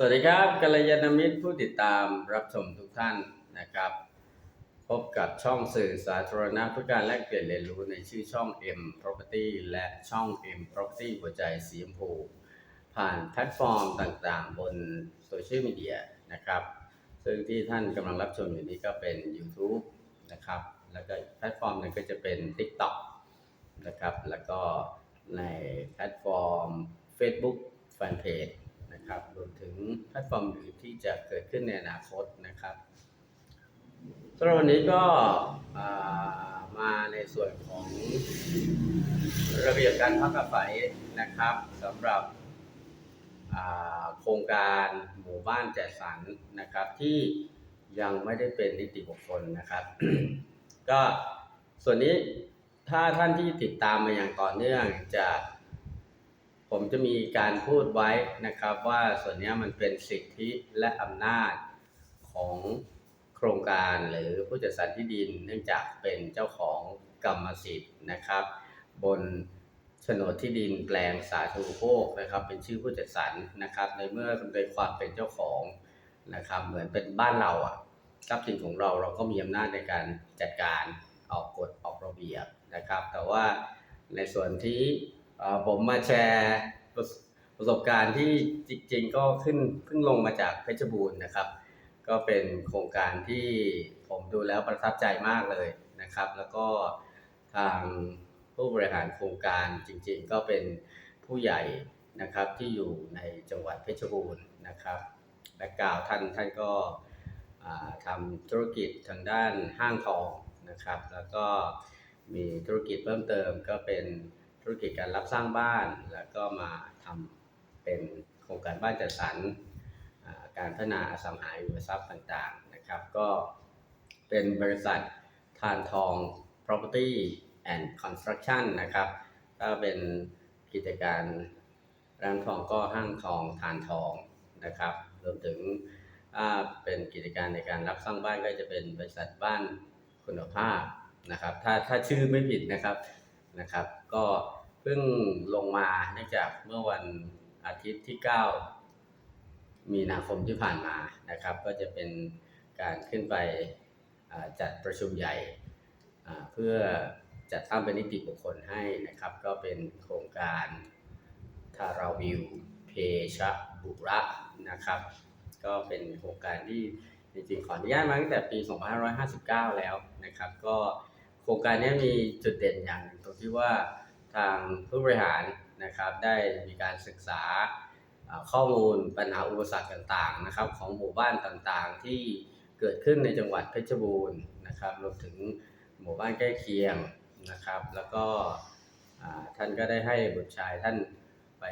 สวัสดีครับกัลยาณมิตรผู้ติดตามรับชมทุกท่านนะครับ พบกับช่องสื่อสาธารณะเพื่อการแลกเปลี่ยนเรียนรู้ในชื่อช่อง M Property และช่อง M Property หัวใจสีชมพูผ่านแพลตฟอร์มต่างๆ บนโซเชียลมีเดียนะครับ ซึ่งที่ท่านกำลังรับชมอยู่นี้ก็เป็น YouTube นะครับ แล้วก็แพลตฟอร์มหนึงก็จะเป็น TikTok นะครับ แล้วก็ในแพลตฟอร์ม Facebook Fanpage นะครับรวมถึงแพลตฟอร์มอื่นที่จะเกิดขึ้นในอนาคตนะครับสำหรับวันนี้ก็มาในส่วนของระเบียบการพักอาศัยนะครับสำหรับโครงการหมู่บ้านแจัดสรรนะครับ ที่ยังไม่ได้เป็นนิติบุคคลนะครับ ก็ส่วนนี้ถ้าท่านที่ติดตามมาอย่างต่อเนื่องจะ ผมจะมีการพูดไว้นะครับว่าส่วนนี้มันเป็นสิทธิและอำนาจของโครงการหรือผู้จัดสรรที่ดิน เนื่องจากเป็นเจ้าของกรรมสิทธิ์นะครับ บนโฉนดที่ดินแปลงสาธารณูปโภคนะครับ เป็นชื่อผู้จัดสรรนะครับ ในเมื่อโดยความเป็นเจ้าของนะครับ เหมือนเป็นบ้านเราอะทรัพย์สินของเราเราก็มีอำนาจในการจัดการออกกฎออกระเบียบนะครับ แต่ว่าในส่วนที่ ผมมาแชร์ประสบการณ์ที่จริงๆ ก็ขึ้นเพิ่งลงมาจากเพชรบูรณ์นะครับ ก็เป็นโครงการที่ผมดูแล้วประทับใจมากเลยนะครับ แล้วก็ทางผู้บริหารโครงการจริงๆ ก็เป็นผู้ใหญ่นะครับที่อยู่ในจังหวัดเพชรบูรณ์นะครับและกล่าวท่านท่านก็อ่าทำธุรกิจทางด้านห้างทองนะครับ แล้วก็มีธุรกิจเพิ่มเติมก็เป็น ธุรกิจการรับสร้างบ้าน แล้วก็มาทำเป็นโครงการบ้านจัดสรรการพัฒนาอสังหาริมทรัพย์ต่างๆนะครับ ก็เป็นบริษัททานทอง property and construction นะครับถ้าเป็นกิจการร้านทองก็ห้างทองทานทองนะครับรวมถึงถ้าเป็นกิจการในการรับสร้างบ้านก็จะเป็นบริษัทบ้านคุณภาพนะครับ ถ้าถ้าชื่อไม่ผิดนะครับนะครับ ก็ พิ่งลงมาเนื่องจากเมื่อวันอาทิตย์ที่ 9 มีนาคมที่ผ่านมานะครับ ก็จะเป็นการขึ้นไปจัดประชุมใหญ่เพื่อจัดตั้งเป็นนิติบุคคลให้นะครับ ก็เป็นโครงการทาราวิวเพชะบุระนะครับ ก็เป็นโครงการที่จริงๆขออนุญาตมาตั้งแต่ปี 2559 แล้วนะครับ ก็โครงการนี้มีจุดเด่นอย่างตรงที่ว่า ทางผู้บริหารนะครับได้มีการศึกษาข้อมูลปัญหาอุปสรรคต่างๆนะครับของหมู่บ้านต่างๆ ที่เกิดขึ้นในจังหวัดเพชรบูรณ์นะครับรวมถึงหมู่บ้านใกล้เคียงนะครับ แล้วก็ท่านก็ได้ให้บุตรชายท่านไป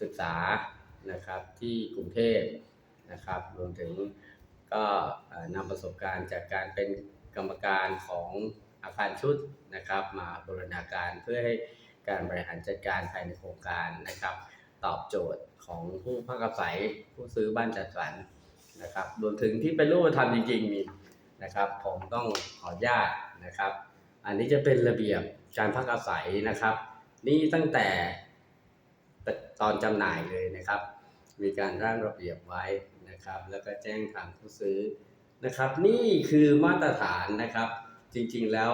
ศึกษานะครับที่กรุงเทพนะครับ รวมถึงก็นำประสบการณ์จากการเป็นกรรมการของ อาคารชุดนะครับ มาบูรณาการเพื่อให้การบริหารจัดการภายในโครงการนะครับ ตอบโจทย์ของผู้พักอาศัยผู้ซื้อบ้านจัดสรรนะครับรวมถึงที่เป็นรูปธรรมจริงๆมีนะครับ ผมต้องขออนุญาตนะครับ อันนี้จะเป็นระเบียบการพักอาศัยนะครับ นี่ตั้งแต่ตอนจำหน่ายเลยนะครับ มีการร่างระเบียบไว้นะครับ แล้วก็แจ้งทางผู้ซื้อนะครับ นี่คือมาตรฐานนะครับ จริงๆแล้ว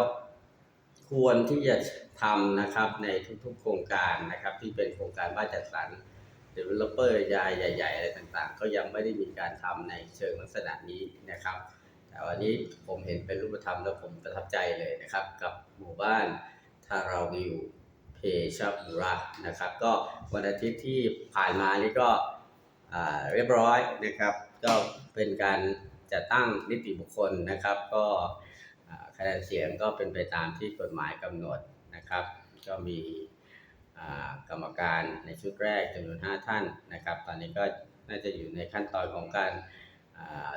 ควรที่จะทำนะครับในทุกๆ โครงการนะครับ ที่เป็นโครงการบ้านจัดสรร developer ใหญ่ใหญ่ ๆ อะไรต่างๆ ก็ยังไม่ได้มีการทำในเชิงลักษณะนี้นะครับ แต่วันนี้ผมเห็นเป็นรูปธรรมแล้วผมประทับใจเลยนะครับ กับหมู่บ้านทาราวิวเพชรบุระนะครับ ก็วันอาทิตย์ที่ผ่านมานี่ก็เรียบร้อยนะครับ ก็เป็นการจัดตั้งนิติบุคคลนะครับ ก็ คะแนนเสียงก็เป็นไปตามที่กฎหมายกำหนดนะครับ ก็มีกรรมการในชุดแรกจำนวน 5 ท่านนะครับ ตอนนี้ก็น่าจะอยู่ในขั้นตอนของการ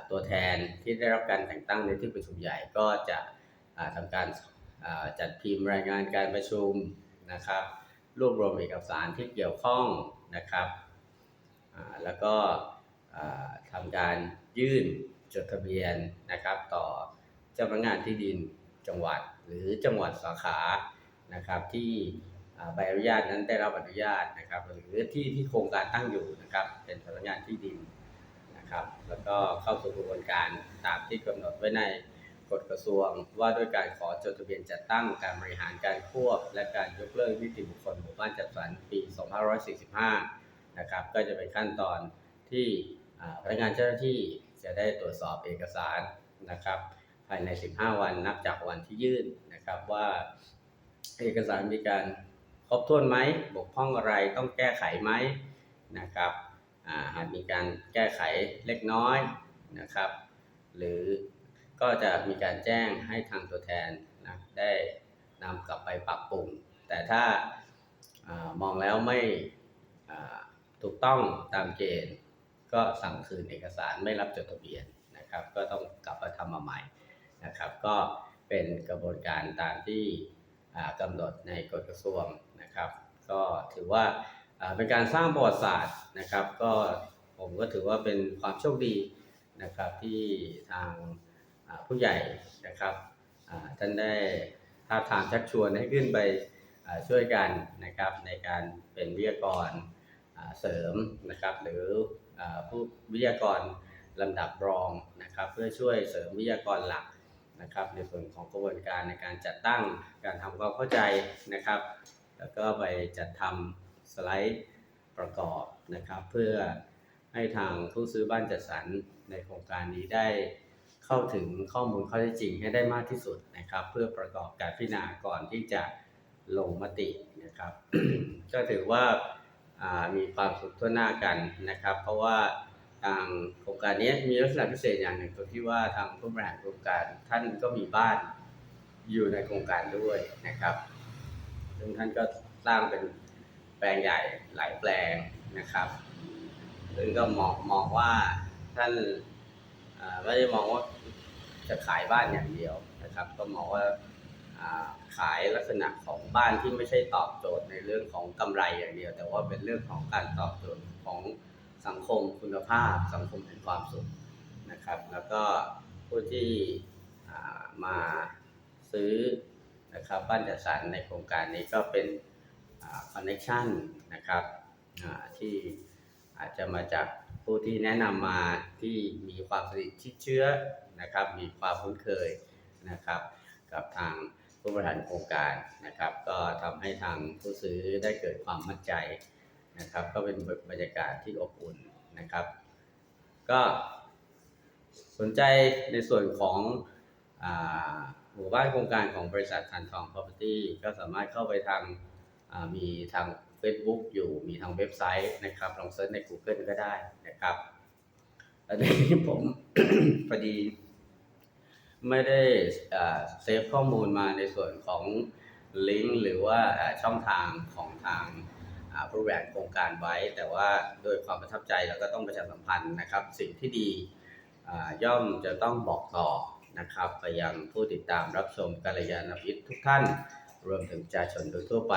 ตัวแทนที่ได้รับการแต่งตั้งในที่ประชุมใหญ่ก็จะอ่าทำการจัดพิมพ์รายงานการประชุมนะครับ รวบรวมเอกสารที่เกี่ยวข้องนะครับ แล้วก็อ่าทำการยื่นจดทะเบียนนะครับต่อ เจ้าพนักงานที่ดินจังหวัดหรือจังหวัดสาขานะครับ ที่ใบอนุญาตนั้นได้รับอนุญาตนะครับ หรือที่ที่โครงการตั้งอยู่นะครับ เป็นสำนักงานที่ดินนะครับ แล้วก็เข้าสู่กระบวนการตามที่กำหนดไว้ในกฎกระทรวง ว่าด้วยการขอจดทะเบียนจัดตั้งการบริหารการควบ และการยกเลิกนิติบุคคลหมู่บ้านจัดสรรปี 2545 นะครับ ก็จะเป็นขั้นตอนที่พนักงานเจ้าหน้าที่จะได้ตรวจสอบเอกสารนะครับายใน 15 วันนับจากวันที่ยื่นนะครับว่าเอกสารมีการครบถ้วนไหม บกพร่องอะไรต้องแก้ไขไหมนะครับอาหากมีการแก้ไขเล็กน้อยนะครับ หรือก็จะมีการแจ้งให้ทางตัวแทนนะได้นำกลับไปปรับปรุง แต่ถ้าอามองแล้วไม่ถูกต้องตามเกณฑ์ ก็สั่งคืนเอกสารไม่รับจดทะเบียนนะครับ ก็ต้องกลับมาทำมาใหม่ นะครับ ก็เป็นกระบวนการตามที่อ่ากำหนดในกฎกระทรวงนะครับ ก็ถือว่าเป็นการสร้างประวัติศาสตร์นะครับ ก็ผมก็ถือว่าเป็นความโชคดีนะครับที่ทางผู้ใหญ่นะครับท่านได้ท้าทามชักชวนให้ขึ้นไปช่วยกันนะครับในการเป็นวิทยากรเสริมนะครับหรือผู้วิทยากรลำดับรองนะครับ เพื่อช่วยเสริมวิทยากรหลัก นะครับ ในส่วนของกระบวนการในการจัดตั้งการทำความเข้าใจนะครับ แล้วก็ไปจัดทำสไลด์ประกอบนะครับ เพื่อให้ทางผู้ซื้อบ้านจัดสรรในโครงการนี้ได้เข้าถึงข้อมูลข้อเท็จจริงให้ได้มากที่สุดนะครับ เพื่อประกอบการพิจารณาก่อนที่จะลงมตินะครับ ก็ถือว่ามีความสุขทั่วหน้ากันนะครับ เพราะว่า ทางโครงการนี้มีลักษณะพิเศษอย่างหนึ่งตรงที่ว่าทางผู้บริหารโครงการท่านก็มีบ้านอยู่ในโครงการด้วยนะครับ ซึ่งท่านก็สร้างเป็นแปลงใหญ่หลายแปลงนะครับ ซึ่งก็มองมองว่าท่านไม่ได้มองว่าจะขายบ้านอย่างเดียวนะครับ ก็มองว่าอ่าขายลักษณะของบ้านที่ไม่ใช่ตอบโจทย์ในเรื่องของกำไรอย่างเดียว แต่ว่าเป็นเรื่องของการตอบโจทย์ของ สังคมคุณภาพ สังคมแห่งความสุขนะครับ แล้วก็ผู้ที่มาซื้อนะครับบ้านจัดสรรในโครงการนี้ก็เป็นคอนเน c ชันนะครับที่อาจจะมาจากผู้ที่แนะนำมาที่มีความสนิทชิดเชื้อนะครับ มีความคุ้นเคยนะครับ กับทางผู้บริหารโครงการนะครับ ก็ทำให้ทางผู้ซื้อได้เกิดความมั่นใจ นะครับ ก็เป็นบรรยากาศที่อบอุ่นนะครับ ก็สนใจในส่วนของหมู่บ้านโครงการของบริษัททันทอง Property ก็สามารถเข้าไปทางมีทาง Facebook อยู่มีทางเว็บไซต์นะครับ ลองเซิร์ชใน Google ก็ได้นะครับอันนี้ผมพอดีไม่ได้เซฟข้อมูลมาในส่วนของลิงก์หรือว่าช่องทางของทาง ผู้บริหารโครงการไว้ แต่ว่าโดยความประทับใจเราก็ต้องประชาสัมพันธ์นะครับ สิ่งที่ดีย่อมจะต้องบอกต่อนะครับไปยังผู้ติดตามรับชมกัลยาณมิตรทุกท่าน รวมถึงประชาชนโดยทั่วไป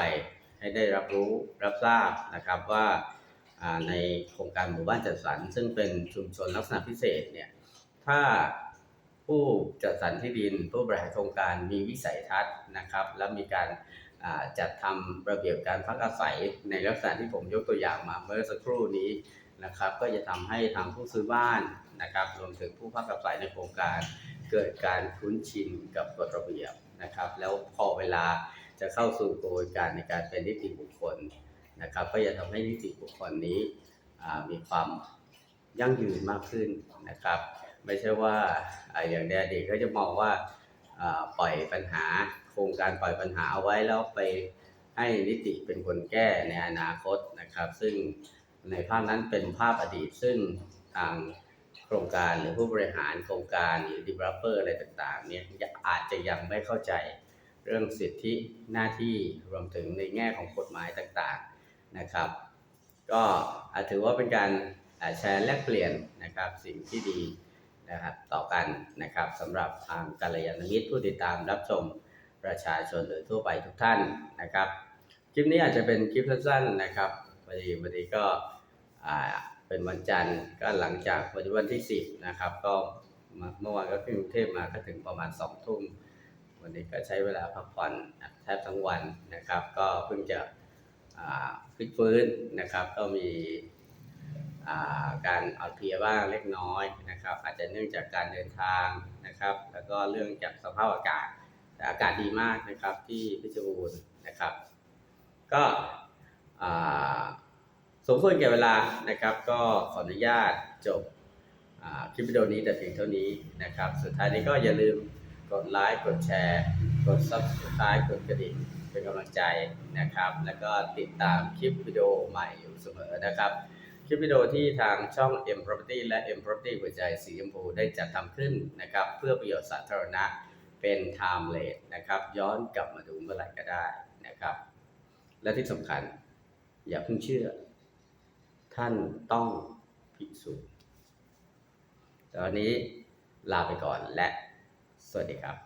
ให้ได้รับรู้รับทราบนะครับว่าในโครงการหมู่บ้านจัดสรร ซึ่งเป็นชุมชนลักษณะพิเศษเนี่ยถ้าผู้จัดสรรที่ดิน ผู้บริหารโครงการมีวิสัยทัศน์นะครับ และมีการ จัดทำระเบียบการพักอาศัยในลักษณะที่ผมยกตัวอย่างมาเมื่อสักครู่นี้นะครับ ก็จะทำให้ทางผู้ซื้อบ้านนะครับรวมถึงผู้พักอาศัยในโครงการ เกิดการคุ้นชินกับกฎระเบียบนะครับ แล้วพอเวลาจะเข้าสู่กระบวนการในการเป็นนิติบุคคลนะครับ ก็จะทำให้นิติบุคคลนี้มีความยั่งยืนมากขึ้นนะครับ ไม่ใช่ว่าอย่างในอดีตก็จะมองว่าปล่อยปัญหา ครงการปล่อยปัญหาเอาไว้แล้วไปให้นิติเป็นคนแก้ในอนาคตนะครับ ซึ่งในภาพนั้นเป็นภาพอดีตซึ่งทางโครงการหรือผู้บริหารโครงการหรือ developer อะไรต่างๆเนี่ยอาจจะยังไม่เข้าใจเรื่องสิทธิหน้าที่รวมถึงในแง่ของกฎหมายต่างๆนะครับ ก็ถือว่าเป็นการแชร์แลกเปลี่ยนนะครับสิ่งที่ดีนะครับต่อกันนะครับสำหรับทางกัลยาณมิตรผู้ติดตามรับชม ประชาชนโดยทั่วไปทุกท่านนะครับ คลิปนี้อาจจะเป็นคลิปสั้นๆนะครับพอดีพอดีก็เป็นวันจันทร์ก็หลังจากวันวันที่ 10 นะครับ ก็เมื่อวานก็ขึ้นกรุงเทพมาก็ถึงประมาณ2ทุ่มวันนี้ก็ใช้เวลาพักผ่อนแทบทั้งวันนะครับ ก็เพิ่งจะอ่าพลิกฟื้นนะครับ ก็มีาการอ่อนเพลียบ้างเล็กน้อยนะครับ อาจจะเนื่องจากการเดินทางนะครับ แล้วก็เรื่องจากสภาพอากาศ อากาศดีมากนะครับที่เพชรบูรณ์นะครับ ก็สมควรแก่เวลานะครับ ก็ขออนุญาตจบคลิปวิดีโอนี้แต่เพียงเท่านี้นะครับ สุดท้ายนี้ก็อย่าลืมกดไลค์กดแชร์ กด subscribe กดกระดิ่งเป็นกำลังใจนะครับ แล้วก็ติดตามคลิปวิดีโอใหม่อยู่เสมอนะครับ คลิปวิดีโอที่ทางช่อง M Property และ M Property หัวใจสีชมพูได้จัดทำขึ้นนะครับ เพื่อประโยชน์สาธารณะ เป็น timeless นะครับ ย้อนกลับมาดูเมื่อไหร่ก็ได้นะครับ และที่สำคัญ อย่าเพิ่งเชื่อ ท่านต้องพิสูจน์ตอนนี้ลาไปก่อนและสวัสดีครับ